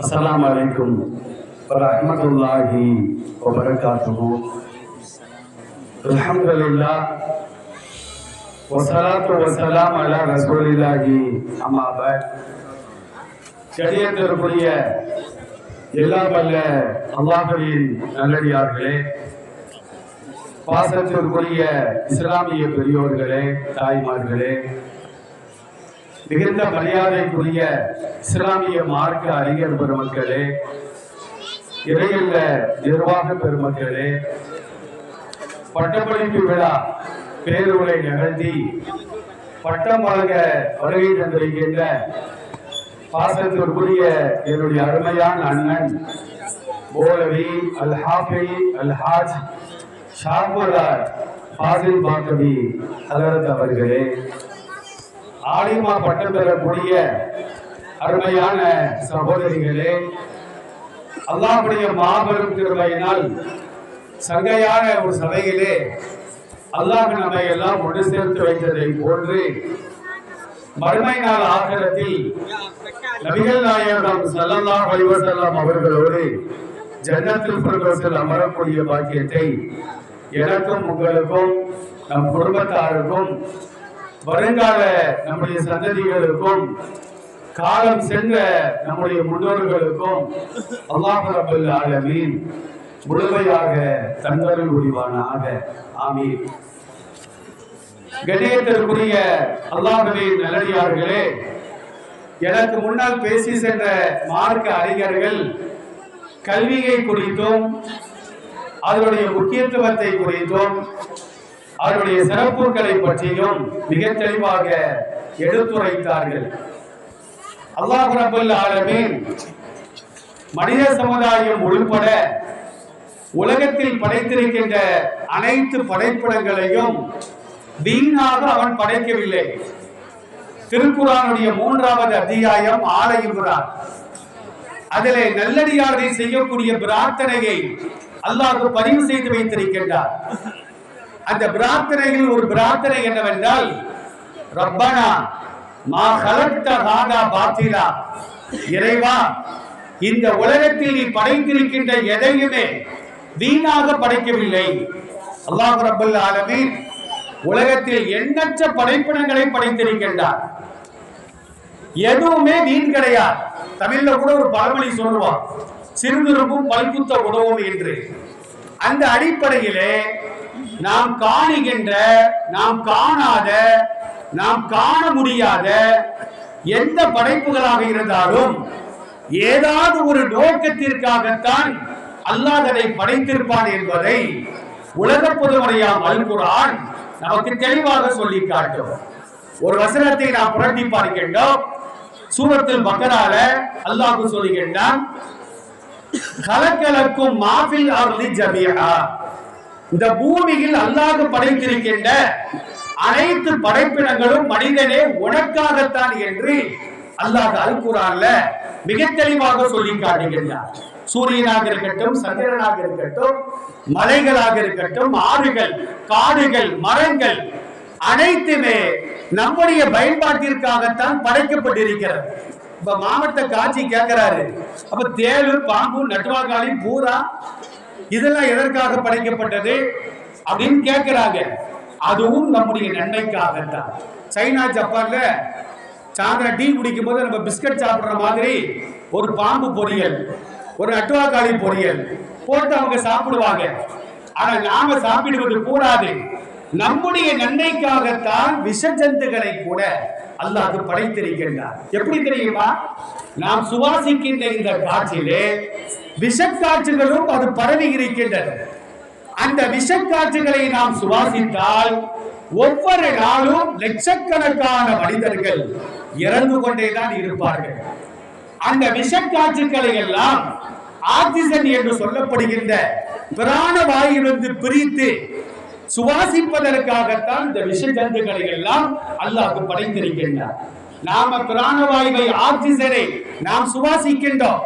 असलकम वरहमतुल्लाहि वबरकातुहू अल्हम्दुलिल्लाह वसलातु वसलाम अला रसूलिल्लाहि अम्मा बद சரியத்திற்குரிய எல்லா வல்ல அல்லாஹுவின் நல்லடியார்களே பாசத்திற்குரிய இஸ்லாமிய பெரியோர்களே தாய்மார்களே மிகுந்த மரியாதைக்குரிய இஸ்லாமிய மார்க்க அறிஞர் பெருமக்களே இடையில நிர்வாக பெருமக்களே பட்டப்படிப்பு விழா பேருரை நிகழ்த்தி பட்டம் வழங்க வருகை தந்திருக்கின்ற பாசத்திற்குரிய என்னுடைய அருமையான அண்ணன் போலவி அல் ஹாஃபி அல் ஹாஜ் ஷாகுலார் ஃபாசில் பாக்கவி அவர்களே. ஆலிமா பட்டம் பெறக்கூடிய அருமையான சகோதரிகளே அல்லாஹுடைய மாபெரும் திருமையினால் சங்கையான ஒரு சபையிலே அல்லாஹ் நம்மை எல்லாம் ஒன்று சேர்த்து வைத்ததை போன்று மறுமை நாள் ஆகலத்தில் நபிகள் நாயகம் ஸல்லல்லாஹு வழிவசல்லாம் அவர்களோடு ஜன்னத்தில் பிரதோஷத்தில் அமரக்கூடிய பாக்கியத்தை எனக்கும் உங்களுக்கும் நம் குடும்பத்தாருக்கும் வருங்கால நம்முடைய சந்ததிகளுக்கும் காலம் சென்ற நம்முடைய முன்னோர்களுக்கும் அல்லாஹ் ரபுல் ஆலமீன் முழுமையாக தந்தருள் புரிவானாக. ஆமீன். கணியத்திற்குரிய அல்லாஹுவின் நல்லடியார்களே எனக்கு முன்னால் பேசி சென்ற மார்க்க அறிஞர்கள் கல்வியை குறித்தும் அதனுடைய முக்கியத்துவத்தை குறித்தும் அதனுடைய சிறப்புகளை பற்றியும் மிக தெளிவாக எடுத்துரைத்தார்கள். அல்லாஹ் ரபுல் ஆலமீன் மனித சமுதாயம் உள்பட உலகத்தில் படைத்திருக்கின்ற அனைத்து படைப்பிடங்களையும் வீணாக அவன் படைக்கவில்லை. திருக்குறானுடைய மூன்றாவது அத்தியாயம் ஆலை அதிலே நல்லடியாரை செய்யக்கூடிய பிரார்த்தனையை அல்லாஹ் பதிவு செய்து வைத்திருக்கின்றார். அந்த பிரார்த்தனையில் ஒரு பிரார்த்தனை என்னவென்றால் ரப்பனா மா கலக்த ஹாதா பாத்திலா. இறைவா இந்த உலகத்தில் நீ படைத்திருக்கின்ற எதையுமே வீணாக படைக்கவில்லை. அல்லாஹ் ரப்பல் ஆலமீன் உலகத்தில் எண்ணற்ற படைப்பினங்களை படைத்திருக்கின்றார். எதுவுமே வீண் கிடையாது. தமிழ்ல கூட ஒரு பழமொழி சொல்லுவான் சிறுநுறுப்பும் பல்குத்த உணவும் என்று. அந்த அடிப்படையிலே நாம் காணுகின்ற நாம் காணாத நாம் காண முடியாத எந்த படைப்புகளாக இருந்தாலும் ஏதாவது ஒரு நோக்கத்திற்காகத்தான் அல்லாஹ் அதை படைத்திருப்பான் என்பதை உலக பொதுமறையாம் அல்குரான் நமக்கு தெளிவாக சொல்லி காட்டும். ஒரு வசனத்தை நாம் புரட்டி பார்க்கின்றோம். சூரத்தில் மக்களால அல்லாஹ் சொல்லுகின்றான் கலக்கலக்கும் மாஃபில் அர்லி ஜமியா இந்த பூமியில் அல்லாஹ் படைத்திருக்கின்ற அனைத்து படைப்பினங்களும் மனிதனே உனக்காகத்தான் என்று அல்லாஹ் அல் குரான்ல மிக தெளிவாக சொல்லி காட்டுகின்றார். சூரியனாக இருக்கட்டும் சந்திரனாக இருக்கட்டும் மலைகளாக இருக்கட்டும் ஆறுகள் காடுகள் மரங்கள் அனைத்துமே நம்முடைய பயன்பாட்டிற்காகத்தான் படைக்கப்பட்டிருக்கிறது. இப்ப மாவட்ட காட்சி கேட்கிறாரு அப்ப தேலு பாம்பு நட்டுவாக்காளி பூரா இதெல்லாம் எதற்காக படைக்கப்பட்டது அப்படின்னு கேட்கிறாங்க. அதுவும் நம்முடைய நன்மைக்காகத்தான். சைனா ஜப்பான்ல சாயந்தரம் டீ குடிக்கும் போது நம்ம பிஸ்கட் சாப்பிடுற மாதிரி ஒரு பாம்பு பொரியல் ஒரு நட்டுவாக்காளி பொரியல் போட்டு அவங்க சாப்பிடுவாங்க. ஆனால் நாம சாப்பிடுவது கூடாது. நம்முடைய நன்மைக்காகத்தான் விஷ ஜந்துகளை கூட அல்லாஹ் படைத்திருக்கின்றார் எப்படி தெரியுமா? நாம் சுவாசிக்கின்ற இந்த காற்றிலே விஷக்காற்றுகளும் அது பரவி இருக்கின்றது அந்த விஷக்காற்றுகளை நாம் சுவாசித்தால் ஒவ்வொரு நாளும் லட்சக்கணக்கான மனிதர்கள் இறந்து கொண்டேதான் இருப்பார்கள். அந்த விஷக்காற்றுக்களை எல்லாம் ஆக்சிஜன் என்று சொல்லப்படுகின்ற பிராண வாயிலிருந்து பிரித்து சுவாசிப்பதற்காகத்தான் இந்த விஷ ஜந்துக்களை எல்லாம் அல்லாஹ் படைத்திருக்கின்றார் நாம பிராணவாயுவை ஆக்சிஜனை நாம் சுவாசிக்கின்றோம்.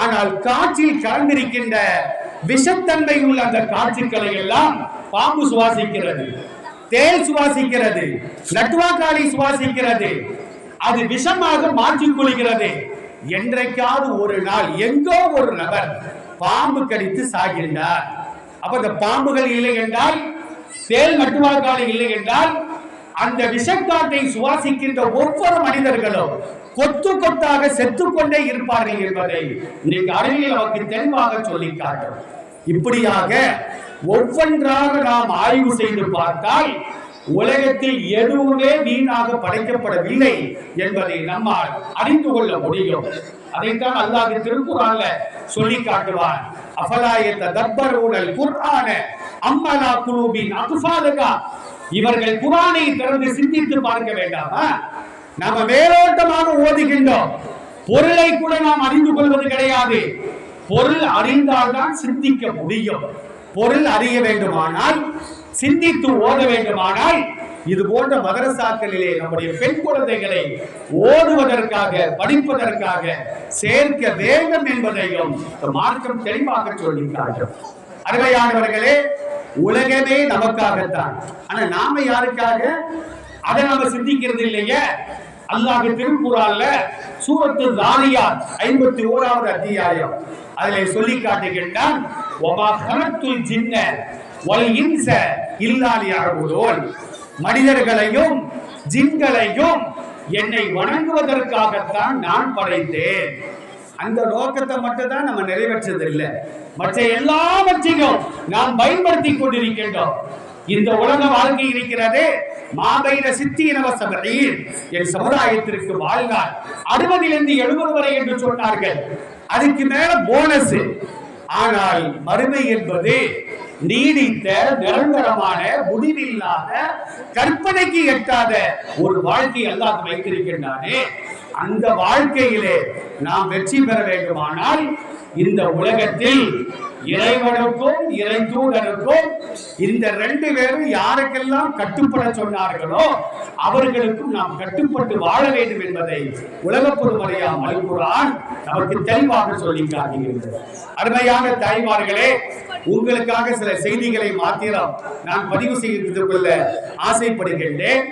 ஆனால் காற்றில் கலந்திருக்கின்ற விஷத்தன்மை உள்ள அந்த காற்றுக்களை எல்லாம் பாம்பு சுவாசிக்கிறது தேல் சுவாசிக்கிறது நட்டுவாக்காளி சுவாசிக்கிறது. அது விஷமாக மாற்றிக் கொள்கிறது. என்றைக்காவது ஒரு நாள் எங்கோ ஒரு நபர் பாம்பு கடித்து சாகின்றார். அப்ப இந்த பாம்புகள் இல்லை என்றால் தேல் நட்டுவாக்காளி இல்லை என்றால் அந்த விஷக்காட்டை சுவாசிக்கின்ற ஒவ்வொரு மனிதர்களும் கொத்து கொத்தாக செத்துக் கொண்டே இருப்பார்கள் என்பதை இன்னைக்கு அறிவியல் நமக்கு தெளிவாக சொல்லி காட்டும் இப்படியாக ஒவ்வொன்றாக நாம் ஆய்வு செய்து பார்த்தால் உலகத்தில் எதுவுமே வீணாக படைக்கப்படவில்லை என்பதை நம்மால் அறிந்து கொள்ள முடியும். அதைத்தான் அல்லாஹ் திருக்குறான்ல சொல்லி காட்டுவான் அஃபலாயத்த தப்பரூனல் குர்ஆன அம்மலா குலூபின் அக்ஃபாலுகா இவர்கள் குரானை திறந்து சிந்தித்து பார்க்க வேண்டாமா? நாம மேலோட்டமாக ஓதுகின்றோம். பொருளை கூட நாம் அறிந்து கொள்வது கிடையாது. பொருள் அறிந்தால்தான் சிந்திக்க முடியும். பொருள் அறிய வேண்டுமானால் சிந்தித்து ஓத வேண்டுமானால் இது போன்ற மதரசாக்களிலே நம்முடைய பெண் குழந்தைகளை ஓடுவதற்காக படிப்பதற்காக சேர்க்க வேண்டும் என்பதையும் மார்க்கம் தெளிவாக சொல்லியிருக்கிறார்கள் அருமையானவர்களே உலகமே நமக்காகத்தான். ஆனா நாம யாருக்காக? அதை நம்ம சிந்திக்கிறது இல்லையே அல்லாஹ் திருக்குறான்ல சூரத்து தாரியாத் ஐம்பத்தி ஓராவது அத்தியாயம். அதில் சொல்லி காட்டுகின்றான் ஒமா கனத்துல் ஜின்ன வல் இன்ச இல்லாலி மனிதர்களையும் ஜின்களையும் என்னை வணங்குவதற்காகத்தான் நான் படைத்தேன். அந்த நோக்கத்தை மட்டும் தான் நம்ம நிறைவேற்றது இல்லை. மற்ற எல்லாவற்றையும் நாம் பயன்படுத்தி கொண்டிருக்கின்றோம். இந்த உலக வாழ்க்கை இருக்கிறதே. மாபைர சித்தி இனவசபையில் என் சமுதாயத்திற்கு வாழ்நாள் அறுபதிலிருந்து எழுபது வரை என்று சொன்னார்கள். அதுக்கு மேல போனஸ் ஆனால் மறுமை என்பது நீடித்த நிரந்தரமான முடிவில்லாத கற்பனைக்கு எட்டாத ஒரு வாழ்க்கை அல்லாஹ் வைத்திருக்கின்றானே. அந்த வாழ்க்கையிலே நாம் வெற்றி பெற வேண்டுமானால் இந்த உலகத்தில் இறைவனுக்கும் இறை தூதனுக்கும் இந்த ரெண்டு பேரும் யாருக்கெல்லாம் கட்டுப்பட சொன்னார்களோ அவர்களுக்கும் நாம் கட்டுப்பட்டு வாழ வேண்டும் என்பதை உலக பொதுமறையா மல்குரான் நமக்கு தெளிவாக சொல்லி காட்டுகிறது அருமையான தாய்மார்களே உங்களுக்காக சில செய்திகளை மாத்திரம் நான் பதிவு செய்து கொள்ள ஆசைப்படுகின்றேன்.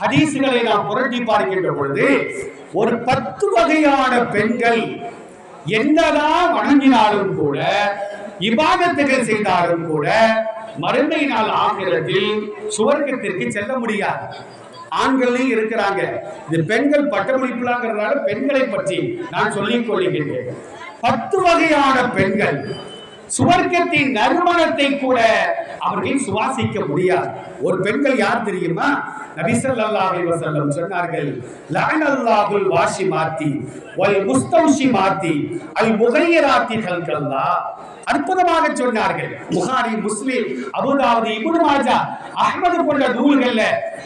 ஹதீசுகளை நாம் புரட்டி பார்க்கின்ற பொழுது ஒரு பத்து வகையான பெண்கள் என்னதான் வணங்கினாலும் கூட இபாதத்துகள் செய்தாலும் கூட மறுமை நாள் ஆகிரத்தில் சுவர்க்கத்திற்கு செல்ல முடியாது. ஆண்களையும் இருக்கிறாங்க. இது பெண்கள் பட்டமளிப்புலாங்கிறதால பெண்களை பற்றி நான் சொல்லிக் கொள்ளுகின்றேன் பத்து வகையான பெண்கள். சுவர்க்கத்தின் நறுமணத்தை கூட அவர்கள் சுவாசிக்க முடியாது. ஒரு பெண்கள் யார் தெரியுமா? நபி ஸல்லல்லாஹு சொன்னார்கள் லஅனல்லாஹுல் வாஷிமாத்தி வல் முஸ்தௌஷிமாத்தி அல் முகையராத்தி கல்கல்லா. அற்புதமாக சொன்னார்கள். புகாரி முஸ்லிம் அபுதாவுது இப்னு மாஜா அஹ்மது போன்ற நூல்கள்ல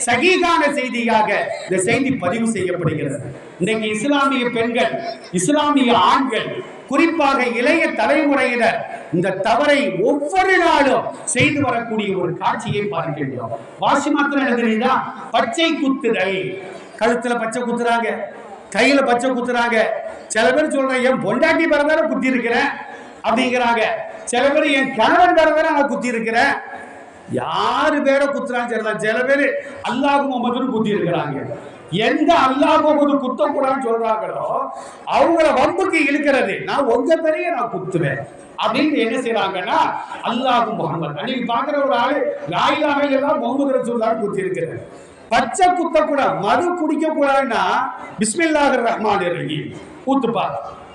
சகிதான செய்தியாக இந்த செய்தி பதிவு செய்யப்படுகிறது. இன்றைக்கு இஸ்லாமிய பெண்கள் இஸ்லாமிய ஆண்கள் குறிப்பாக இளைய தலைமுறையினர் இந்த தவறை ஒவ்வொரு நாளும் செய்து வரக்கூடிய ஒரு காட்சியை பார்க்கின்றோம் வாசி மாத்திரம் எழுதுறீங்களா? பச்சை குத்துதல். கழுத்துல பச்சை குத்துறாங்க. கையில பச்சை குத்துறாங்க. சில பேர் சொல்றாங்க என் பொண்டாட்டி பிறந்தாலும் குத்தி இருக்கிறேன் அப்படிங்கிறாங்க. சில பேர் என் கணவன் பிறந்தாலும் நான் குத்தி இருக்கிறேன் யாரு பேரை குத்துறாங்க சரிதான் சில பேர் அல்லாஹ் முகமதுன்னு குத்தி இருக்கிறாங்க எந்த அல்லாஹ் முகமது குத்தக்கூடாதுன்னு சொல்றாங்களோ அவங்கள வம்புக்கு இழுக்கிறது. நான் உங்க பேரையே நான் குத்துவேன். அப்படின்னு என்ன செய்யறாங்கன்னா அல்லாஹ் முகமது அன்னைக்கு பாக்குற ஒரு ஆளு லாயிலாக எல்லாம் முகமது ரசூல்லான்னு குத்தி இருக்கிறேன் பச்சை குத்தக்கூடாது மது குடிக்க கூடாதுன்னா பிஸ்மில்லாஹிர் ரஹ்மான் ரஹீம். ஊத்துப்பா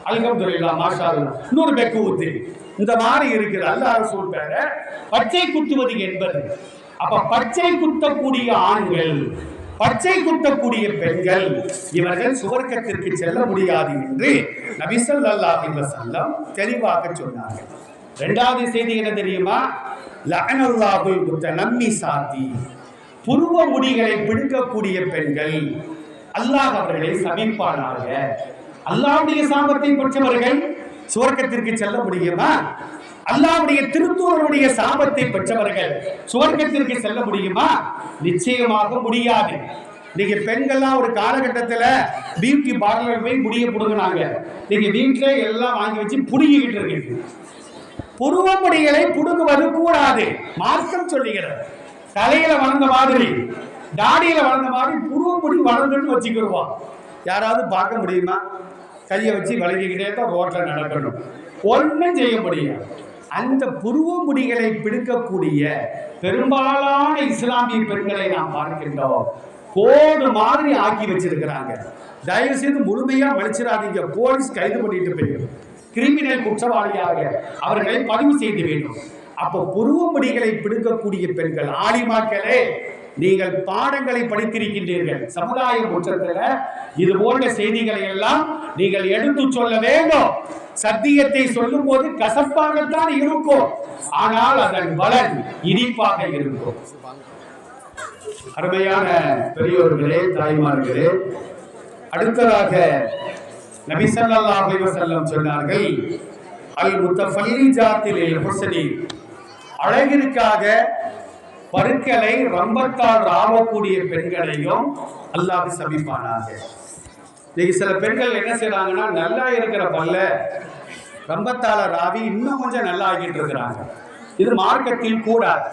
அல்ஹம்துலில்லாஹ் மாஷா இன்னொரு பெக்கு ஊத்து. இந்த மாதிரி இருக்குது அல்லாஹ் ரசூல் பேர பச்சை குத்துவது என்பது. அப்ப பச்சை குத்தக்கூடிய ஆண்கள் பச்சை குத்தக்கூடிய பெண்கள் இவர்கள் சுவர்க்கத்திற்கு செல்ல முடியாது என்று நபிசல் ஸல்லல்லாஹு வசல்லம் தெளிவாக சொன்னார்கள். இரண்டாவது செய்தி என்ன தெரியுமா? லகனல்லாஹுல் புத்த நம்மி சாத்தி புருவ முடிகளை பிடுங்கக்கூடிய பெண்கள் அல்லாஹ் அவர்களை சபிப்பானாக. அல்லாவுடைய சாபத்தை பெற்றவர்கள் சுவர்க்கத்திற்கு செல்ல முடியுமா? அல்லாவுடைய திருத்தூரனுடைய சாபத்தை பெற்றவர்கள் சுவர்க்கத்திற்கு செல்ல முடியுமா? நிச்சயமாக முடியாது. நீங்க பெண்கள்லாம் ஒரு காலகட்டத்தில் பியூட்டி பார்லர் போய் முடிய பிடுங்கினாங்க. நீங்க வீட்டிலே எல்லாம் வாங்கி வச்சு புடுங்கிக்கிட்டு இருக்கீங்க. புருவமுடிகளை புடுங்குவது கூடாது. மார்க்கம் சொல்லுகிறது. தலையில வளர்ந்த மாதிரி தாடியில வளர்ந்த மாதிரி புருவமுடி வளர்ந்துன்னு வச்சுக்கிடுவோம் யாராவது பார்க்க முடியுமா? கையை வச்சு வழங்கிக்கிட்டே தான் ரோட்டில் நடக்கணும். ஒன்றும் செய்ய முடியும் அந்த புருவ முடிகளை பிடிக்கக்கூடிய பெரும்பாலான இஸ்லாமிய பெண்களை நாம் பார்க்கின்றோம். கோடு மாதிரி ஆக்கி வச்சிருக்கிறாங்க. தயவு செய்து முழுமையா வலிச்சிடாதீங்க போலீஸ் கைது பண்ணிட்டு போயிடும். கிரிமினல் குற்றவாளியாக அவர்களை பதிவு செய்து வேண்டும். அப்போ புருவ முடிகளை பிடிக்கக்கூடிய பெண்கள் ஆலிமாக்களே நீங்கள் பாடங்களை படித்திருக்கின்றீர்கள். சமுதாய முற்றத்தில் இது போன்ற செய்திகளை எல்லாம் நீங்கள் எடுத்து சொல்ல வேண்டும். சத்தியத்தை சொல்லும் போது கசப்பாகத்தான் இருக்கும். ஆனால் அதன் பலன் இனிப்பாக இருக்கும். அருமையான பெரியோர்களே தாய்மார்களே அடுத்ததாக நபி செல்லம் சொன்னார்கள் அல் முத்தஃபல்லிஜாத்தில் ஹுஸ்னி. அழகிற்காக பருக்களை ரம்பத்தால் ஆவக்கூடிய பெண்களையும் அல்லாஹ் சபிப்பானாக. இன்னைக்கு சில பெண்கள் என்ன செய்யறாங்கன்னா நல்லா இருக்கிற பல்ல ரம்பத்தால ராவி இன்னும் கொஞ்சம் நல்லா ஆகிட்டு இருக்கிறாங்க. இது மார்க்கத்தில் கூடாது.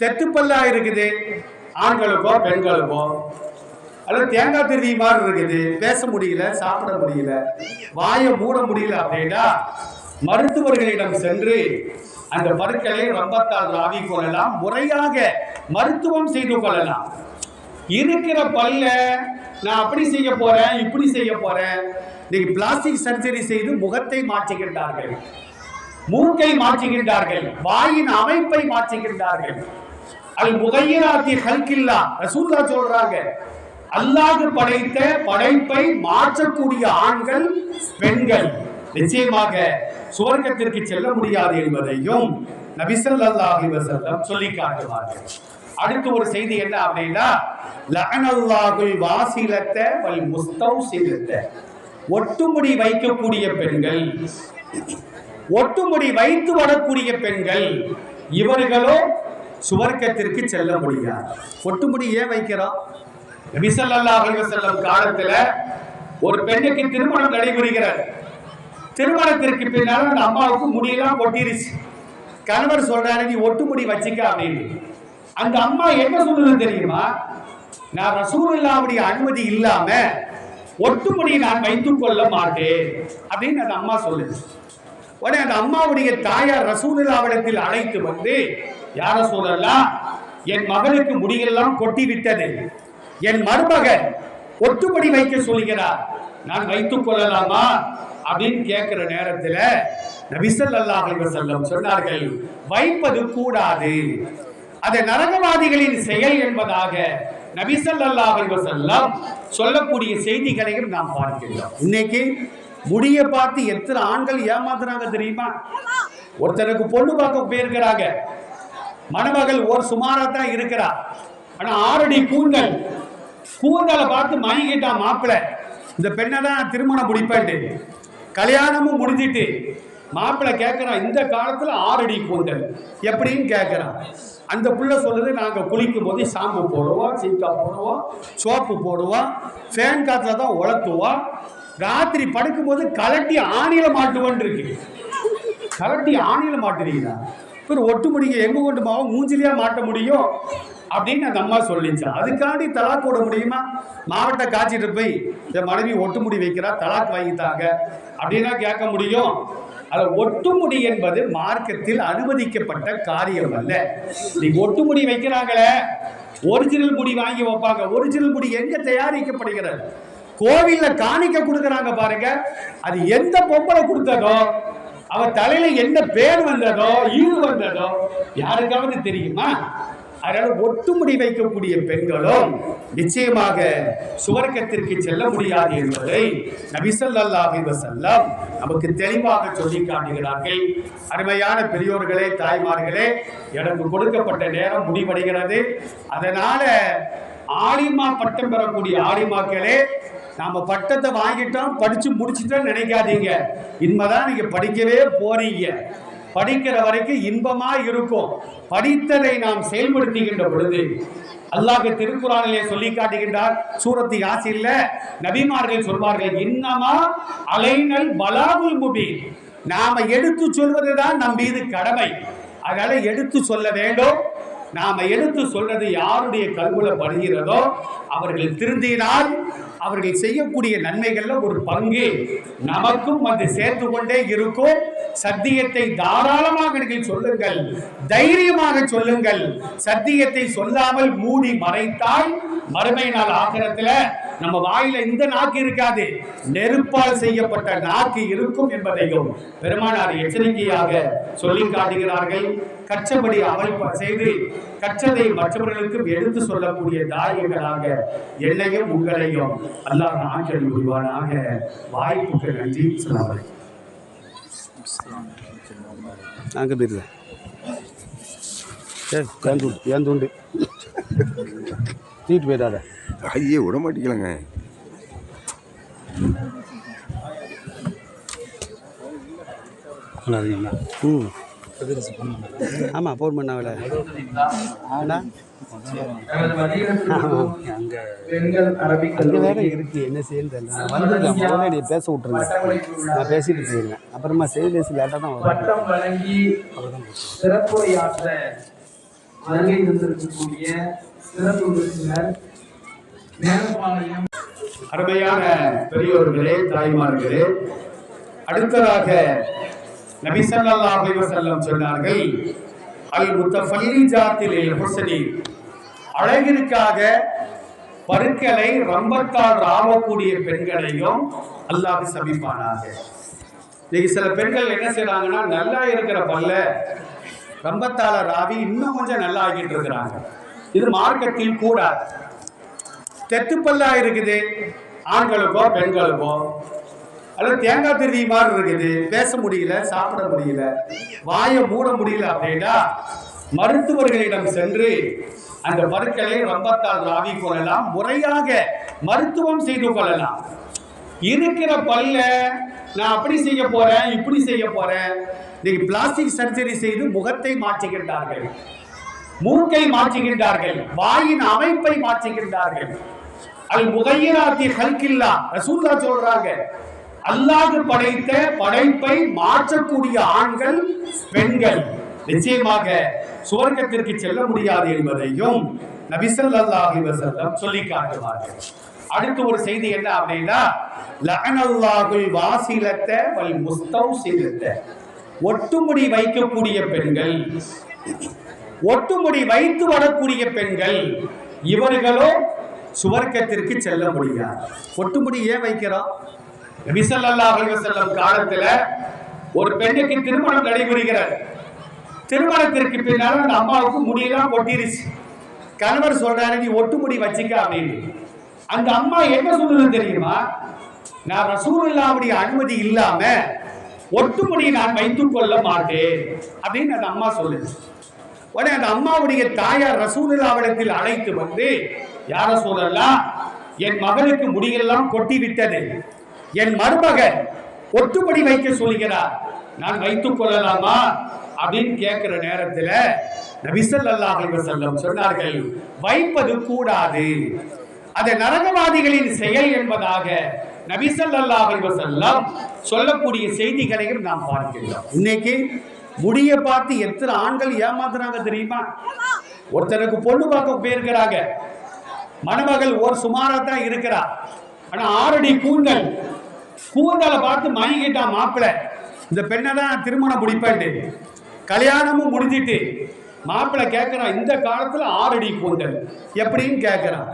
தெத்துப்பல்லா இருக்குது ஆண்களுக்கோ பெண்களுக்கோ. அல்லது தேங்காய் திருவி மாதிரி இருக்குது பேச முடியல சாப்பிட முடியல வாயை மூட முடியல அப்படின்னா மருத்துவர்களிடம் சென்று அந்த பருக்களை ரம்பத்தால் ராவி கொள்ளலாம். முறையாக மருத்துவம் செய்து கொள்ளலாம். இருக்கிற பல்ல நான் அப்படி செய்ய போறேன் இப்படி செய்ய போறேன். இன்னைக்கு பிளாஸ்டிக் சர்ஜரி செய்து முகத்தை மாற்றுகின்றார்கள். மூக்கை மாற்றுகின்றார்கள். வாயின் அமைப்பை மாற்றுகின்றார்கள். அல் முகையிராத்தி ஹல்கில்லா ரசூல்லா சொல்றாங்க. அல்லாஹ் படைத்த படைப்பை மாற்றக்கூடிய ஆண்கள் பெண்கள். நிச்சயமாக சுவர்க்கத்திற்கு செல்ல முடியாது என்பதையும் நபிசல்லாஹி அலைஹி வஸல்லம் சொல்லி காட்டுவார்கள் அடுத்து ஒரு செய்தி என்ன அப்படின்னா லஅனல்லாஹுல் வாசிலத்தை வல் முஸ்தௌசிலத்த. ஒட்டுமுடி வைக்கக்கூடிய பெண்கள் ஒட்டுமுடி வைத்து வரக்கூடிய பெண்கள் இவர்களோ சுவர்க்கத்திற்கு செல்ல முடியாது. ஒட்டுமுடி ஏன் வைக்கிறோம்? நபி ஸல்லல்லாஹு காலத்துல ஒரு பெண்ணுக்கு திருமணம் நடைபெறுகிறது. திருமணத்திற்கு பின்னால் அந்த அம்மாவுக்கு முடியெல்லாம் கொட்டிருச்சு. கணவர் சொல்றாரு நீ ஒட்டுமுடி வச்சுக்க அப்படின்னு. அந்த அம்மா என்ன சொல்லுது தெரியுமா? நான் ரசூலுல்லாவுடைய அனுமதி இல்லாம ஒட்டுமுடி நான் வைத்துக் கொள்ள மாட்டேன் அப்படின்னு அந்த அம்மா சொல்லுது. உடனே அந்த அம்மாவுடைய தாயார் ரசூலுல்லாவிடத்தில் அழைத்து வந்து யார சொல்லலாம் என் மகளுக்கு முடியெல்லாம் கொட்டி விட்டது என் மருமகன் ஒட்டுமொழி வைக்க சொல்கிறார் நான் வைத்துக் கொள்ளலாமா? அப்படின்னு கேட்கிற நேரத்தில் நபிசல்லாஹ் அலைஹி வஸல்லம் சொன்னார்கள் வைப்பது கூடாது. அது நரகவாதிகளின் செயல் என்பதாக நபிசல்லா அலைஹி சொல்லக்கூடிய செய்திகளையும் நாம் பார்க்கிறோம் இன்னைக்கு முடிய பார்த்து எத்தனை ஆண்கள் ஏமாத்துறாங்க தெரியுமா? ஒருத்தருக்கு பொண்ணு பார்க்க போயிருக்கிறாங்க. மணமகள் ஒரு சுமாரா தான் இருக்கிறா. ஆனா ஆறடி கூந்தல். கூந்தலை பார்த்து மயங்கிட்டான் மாப்பிள்ள இந்த பெண்ணை தான் திருமணம் முடிப்பேன்ட்டு. கல்யாணமும் முடிஞ்சிட்டு. மாப்பிள்ளை கேட்குறான் இந்த காலத்துல ஆறடி கூந்தல். எப்படின்னு கேட்குறான் அந்த பிள்ளை சொல்லுது நாங்கள் குளிக்கும் போது ஷாம்பு போடுவோம் சீக்கா போடுவோம் சோப்பு போடுவோம் ஃபேன் காற்றுல தான் உலர்த்துவோம் ராத்திரி படுக்கும்போது கலட்டி ஆணியில மாட்டுவோன்னு இருக்கு. கலட்டி ஆணியில மாட்டுறீங்களா? இப்போ ஒட்டு முடிங்க எங்கே கொண்டு போவோம் மூஞ்சிலியாக மாட்ட முடியும் அப்படின்னு அந்த அம்மா சொல்லிச்சு. அதுக்காண்டி தலாக் போட முடியுமா? மாவட்ட காய்ச்சிட்டு போய் இந்த மனைவி ஒட்டுமுடி வைக்கிறா தலாக் வாங்கித்தாங்க அப்படின்னா கேட்க முடியும். அது ஒட்டுமுடி என்பது மார்க்கத்தில் அனுமதிக்கப்பட்ட காரியம் அல்ல. நீங்க ஒட்டுமுடி வைக்கிறாங்களே ஒரிஜினல் முடி வாங்கி வைப்பாங்க. ஒரிஜினல் முடி எங்க தயாரிக்கப்படுகிறது? கோவில்ல காணிக்க கொடுக்குறாங்க பாருங்க. அது எந்த பொம்பளை கொடுத்ததோ அவ தலையில என்ன பேர் வந்ததோ ஈடு வந்ததோ யாருக்காவது தெரியுமா? அதனால ஒட்டுமுடி வைக்கக்கூடிய பெண்களும் நிச்சயமாக சுவர்க்கத்திற்கு செல்ல முடியாது என்பதை நபிசல்லாஹி அலைஹி நமக்கு தெளிவாக சொல்லி காட்டுகிறார்கள். அருமையான பெரியோர்களே தாய்மார்களே எனக்கு கொடுக்கப்பட்ட நேரம் முடிவடைகிறது. அதனால ஆலிமா பட்டம் பெறக்கூடிய ஆலிமாக்களே நாம பட்டத்தை வாங்கிட்டோம் படிச்சு முடிச்சுட்டோம் நினைக்காதீங்க. இன்மைதான் நீங்க படிக்கவே போறீங்க. படிக்கிற வரைக்கும் இன்பமா இருக்கும். படித்ததை நாம் செயல்படுத்துகின்ற பொழுது அல்லாஹ் திருக்குறானிலே சொல்லி காட்டுகின்றார் சூரத்து யாசில்ல நபிமார்கள் சொல்வார்கள் இன்னமா அலைனல் பலாகுல் முபீன். நாம எடுத்து சொல்வதுதான் நம் மீது கடமை. அதனால எடுத்து சொல்ல வேண்டும். நாம எடுத்து சொல்றது யாருடைய கல்குல படுகிறதோ அவர்கள் திருந்தினால் அவர்கள் செய்யக்கூடிய நன்மைகள்ல ஒரு பங்கு. நமக்கும் வந்து சேர்த்து கொண்டே இருக்கும். சத்தியத்தை தாராளமாக நீங்கள் சொல்லுங்கள் தைரியமாக சொல்லுங்கள். சத்தியத்தை சொல்லாமல் மூடி மறைத்தால் மறுமை நாள் ஆகிறத்துல நம்ம வாயில இந்த நாக்கு இருக்காது. நெருப்பால் செய்யப்பட்ட நாக்கு இருக்கும் என்பதையும் பெருமானார் எச்சரிக்கையாக சொல்லி காட்டுகிறார்கள். கற்றபடி அமல் செய்து கற்றதை மற்றவர்களுக்கும் எடுத்து சொல்லக்கூடிய தாரியங்களாக என்னையும் உங்களையும் அல்லாஹ் ஆற்றல் புரிவானாக வாய்ப்புக்கு நன்றி. சொன்னார்கள் அங்கே போயிருந்தேன் சரி ஏன் துண்டு ஏன் துண்டு. தூக்கிட்டு போயிடாத. ஐயே விட மாட்டேங்கலங்க ம். ஆமாம் ஃபோன் பண்ணாவில அங்கே வேற இருக்கு என்ன நீ பேச விட்ருங்க நான் பேசிட்டு போயிருந்தேன் அப்புறமா செய்தி பேசி லேட்டாக தான் பட்டம் வழங்கி சிறப்புரையாற்ற வருகை தந்திருக்கக்கூடிய சிறப்பு விருந்தினர் அருமையான பெரியோர்களே தாய்மார்களே அடுத்ததாக நபி ஸல்லல்லாஹு அலைஹி வஸல்லம் சொன்னார்கள் அல் முத்தஃபல்லிஜாத்தில் ஹுஸ்னி. அழகிற்காக பருக்களை ரம்பத்தால் ராவக்கூடிய பெண்களையும் அல்லாஹ் சபிப்பானாக. இன்னைக்கு சில பெண்கள் என்ன செய்யறாங்கன்னா நல்லா இருக்கிற பல்ல ரம்பத்தால ராவி இன்னும் கொஞ்சம் நல்லா ஆகிட்டு இருக்கிறாங்க. இது மார்க்கத்தில் கூடாது தெத்துப்பல்லா இருக்குது ஆண்களுக்கோ பெண்களுக்கோ. அல்லது தேங்காய் திருவி மாதிரி இருக்குது. பேச முடியல சாப்பிட முடியல வாயை மூட முடியல அப்படின்னா மருத்துவர்களிடம் சென்று அந்த பருக்களை ரம்பத்தால் ராவி கொள்ளலாம். முறையாக மருத்துவம் செய்து கொள்ளலாம். இருக்கிற பல்ல நான் அப்படி செய்ய போறேன் இப்படி செய்ய போறேன். இன்னைக்கு பிளாஸ்டிக் சர்ஜரி செய்து முகத்தை மாற்றுகின்றார்கள். மூக்கை மாற்றுகின்றார்கள். வாயின் அமைப்பை மாற்றுகின்றார்கள். அல் முகையிராத்தி ஹல்கில்லா ரசூல்லா சொல்றாங்க அல்லாது படைத்த படைப்பை மாற்றக்கூடிய ஆண்கள் பெண்கள். நிச்சயமாக சுவர்க்கத்திற்கு செல்ல முடியாது என்பதையும் நபிசல்லாஹி அலைஹி வஸல்லம் சொல்லி காட்டுவார்கள். அடுத்து ஒரு செய்தி என்ன அப்படின்னா லஅனல்லாஹுல் வாசிலத்தை வல் முஸ்தௌசிலத்த. ஒட்டுமுடி வைக்கக்கூடிய பெண்கள் ஒட்டுமுடி வைத்து வரக்கூடிய பெண்கள் இவர்களோ சுவர்க்கத்திற்கு செல்ல முடியாது. ஒட்டுமுடி ஏன் வைக்கிறோம்? நபி ஸல்லல்லாஹு காலத்துல ஒரு பெண்ணுக்கு திருமணம் நடைபெறுகிறது. திருமணத்திற்கு பின்னால் அந்த அம்மாவுக்கு முடியெல்லாம் கொட்டிருச்சு. கணவர் சொல்றாரு நீ ஒட்டுமுடி வச்சுக்க அப்படின்னு. அந்த அம்மா என்ன சொல்லுது தெரியுமா? நான் ரசூலுல்லாவுடைய அனுமதி இல்லாம ஒட்டுமுடி நான் வைத்துக் கொள்ள மாட்டேன் அப்படின்னு அந்த அம்மா சொல்லுது. உடனே அந்த அம்மாவுடைய தாயார் ரசூலுல்லாவிடத்தில் அழைத்து வந்து யார சொல்லலாம் என் மகளுக்கு முடியெல்லாம் கொட்டி விட்டது என் மருமகன் ஒட்டுப்படி வைக்க சொல்கிறார். நான் வைத்துக் கொள்ளலாமா? அப்படின்னு கேட்கிற நேரத்துல நபிசல் அல்லாஹ் செல்லம் சொன்னார்கள் வைப்பது கூடாது. அது நரகவாதிகளின் செயல் என்பதாக நபிசல்லாஹ் அலைஹி சொல்லக்கூடிய செய்திகளையும் நாம் பார்க்கிறோம் இன்னைக்கு முடிய பார்த்து எத்தனை ஆண்கள் ஏமாத்துறாங்க தெரியுமா? ஒருத்தனுக்கு பொண்ணு பார்க்க போயிருக்கிறாங்க. மணமகள் ஒரு சுமாரா தான் இருக்கிறா. ஆனா ஆறடி கூந்தல். கூந்தலை பார்த்து மயங்கிட்டான் மாப்பிள்ள இந்த பெண்ணை தான் திருமணம் முடிப்பேன்ட்டு கல்யாணமும் முடிஞ்சிட்டு மாப்பிள்ளை கேட்குறான் இந்த காலத்துல ஆறடி கூந்தல். எப்படின்னு கேட்குறான்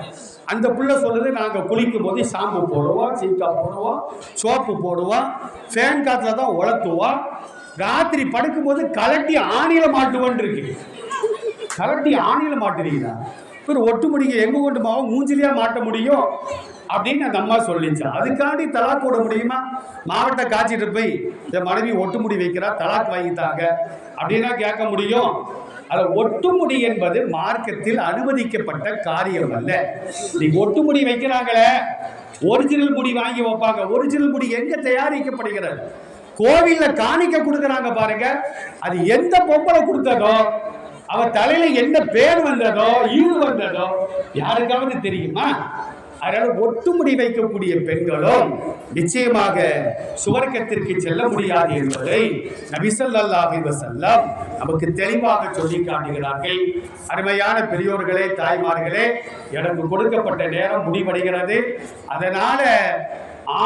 அந்த பிள்ளை சொல்லுது நாங்கள் குளிக்கும் போது ஷாம்பு போடுவோம் சீக்கா போடுவோம் சோப்பு போடுவோம் ஃபேன் காற்றுல தான் உளத்துவோம் ராத்திரி படுக்கும்போது கலட்டி ஆணியில மாட்டுவோன்னு இருக்கு கலட்டி ஆணியில மாட்டுறீங்களா? ஒரு ஒட்டு முடிங்க எங்க கொண்டு போவோம் மூஞ்சிலியா மாட்ட முடியும் அப்படின்னு அந்த அம்மா சொல்லிச்சு. அதுக்காண்டி தலாக் போட முடியுமா? மாவட்ட காய்ச்சிட்டு போய் இந்த மனைவி ஒட்டுமுடி வைக்கிறா தலாக் வாங்கித்தாங்க அப்படின்னா கேட்க முடியும். அது ஒட்டுமுடி என்பது மார்க்கத்தில் அனுமதிக்கப்பட்ட காரியம் அல்ல நீங்க ஒட்டுமுடி வைக்கிறாங்களே ஒரிஜினல் முடி வாங்கி வைப்பாங்க. ஒரிஜினல் முடி எங்க தயாரிக்கப்படுகிறது? கோவில்ல காணிக்க கொடுக்குறாங்க பாருங்க. அது எந்த பொம்பளை கொடுத்ததோ அவ தலையில என்ன பேர் வந்ததோ ஈடு வந்ததோ யாருக்காவது தெரியுமா? அதனால ஒட்டுமுடி வைக்கக்கூடிய பெண்களும் நிச்சயமாக சுவர்க்கத்திற்கு செல்ல முடியாது என்பதை நபிசல்லாஹி வசல்லம் நமக்கு தெளிவாக சொல்லி காட்டுகிறார்கள். அருமையான பெரியோர்களே தாய்மார்களே எனக்கு கொடுக்கப்பட்ட நேரம் முடிவடைகிறது. அதனால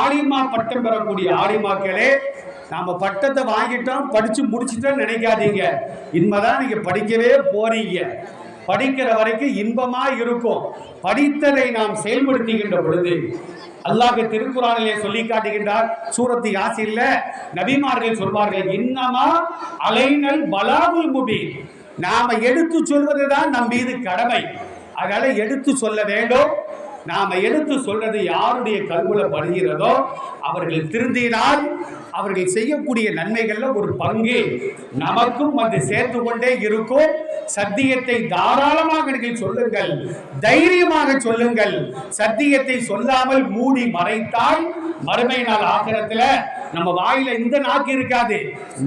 ஆலிமா பட்டம் பெறக்கூடிய ஆலிமாக்களே நாம பட்டத்தை வாங்கிட்டோம் படிச்சு முடிச்சுட்டோம் நினைக்காதீங்க. இன்மைதான் நீங்க படிக்கவே போறீங்க. படிக்கிற வரைக்கும் இன்பமா இருக்கும். படித்ததை நாம் செயல்படுத்துகின்ற பொழுது அல்லாஹ் திருக்குறானிலே சொல்லி காட்டுகின்றார் சூரத்து யாசில்ல நபிமார்கள் சொல்வார்கள் இன்னமா அலைனல் பலாகுல் முபி நாம எடுத்து சொல்வதுதான் நம் மீது கடமை. அதனால எடுத்து சொல்ல வேண்டும். நாம எடுத்து சொல்றது யாருடைய கல்வில படுகிறதோ அவர்கள் திருந்தினால் அவர்கள் செய்யக்கூடிய நன்மைகள்ல ஒரு பங்கு நமக்கும் வந்து சேர்த்து கொண்டே இருக்கும். சத்தியத்தை தாராளமாக நீங்கள் சொல்லுங்கள். தைரியமாக சொல்லுங்கள். சத்தியத்தை சொல்லாமல் மூடி மறைத்தால் மறுமை நாள் ஆகிரத்துல நம்ம வாயில இந்த நாக்கு இருக்காது.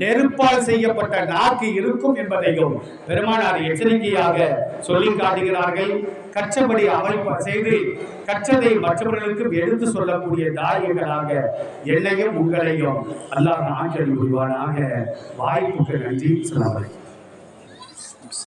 நெருப்பால் செய்யப்பட்ட நாக்கு இருக்கும் என்பதையும் பெருமானார் எச்சரிக்கையாக சொல்லி காட்டுகிறார்கள். கற்றபடி அமல் செய்து கற்றதை மற்றவர்களுக்கும் எடுத்து சொல்லக்கூடிய தாயங்களாக என்னையும் உங்களையும். அல்லாஹ் ஆற்றல் உருவானாக வாய்ப்புக்கு நன்றி. சொன்னார்கள்